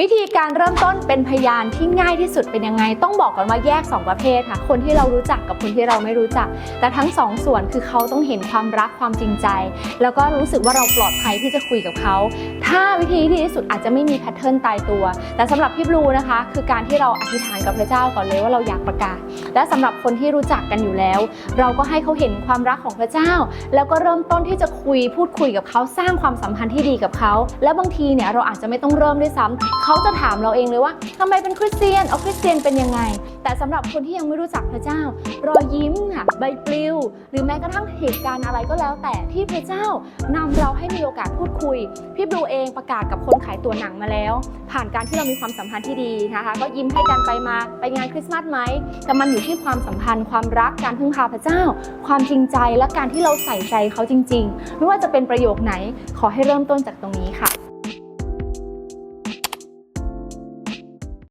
วิธีการเริ่มต้นเป็นพยานที่ง่ายที่สุดเป็นยังไง ต้องบอกก่อนว่าแยก 2 ประเภทค่ะ คนที่เรารู้จักกับคนที่เราไม่รู้จัก แต่ทั้งสองส่วนคือเขาต้องเห็นความรักความจริงใจ แล้วก็รู้สึกว่าเราปลอดภัยที่จะคุยกับเขา ถ้าวิธีที่ดีที่สุดอาจจะไม่มีแพทเทิร์นตายตัว แต่สำหรับพี่บลูนะคะ คือการที่เราอธิษฐานกับพระเจ้าก่อนเลยว่าเราอยากประกาศ และสำหรับคนที่รู้จักกันอยู่แล้ว เราก็ให้เขาเห็นความรักของพระเจ้า แล้วก็เริ่มต้นที่จะคุยพูดคุยกับเขาสร้างความสัมพันธ์ที่ดีกับเขา แล้วบางทีเนี่ยเราอาจจะไม่ต้องเริ่มด้วยซ้ำเขาจะถามเราเองเลยว่าทำไมเป็นคริสเตียนเอาคริสเตียนเป็นยังไง แต่สำหรับคนที่ยังไม่รู้จักพระเจ้า รอยยิ้มค่ะใบปลิว หรือแม้กระทั่งเหตุการณ์อะไรก็แล้ว แต่ที่พระเจ้านำเราให้มีโอกาสพูดคุย พี่บลูเองประกาศกับคนขายตัวหนังมาแล้ว ผ่านการที่เรามีความสัมพันธ์ที่ดีนะคะ ก็ยิ้มให้กันไปมาไปงานคริสต์มาสไหมแต่มันอยู่ที่ความสัมพันธ์ความรักการพึ่งพาพระเจ้า ความจริงใจและการที่เราใส่ใจเขาจริงๆไม่ว่าจะเป็นประโยคไหนขอให้เริ่มต้นจากตรงนี้ค่ะ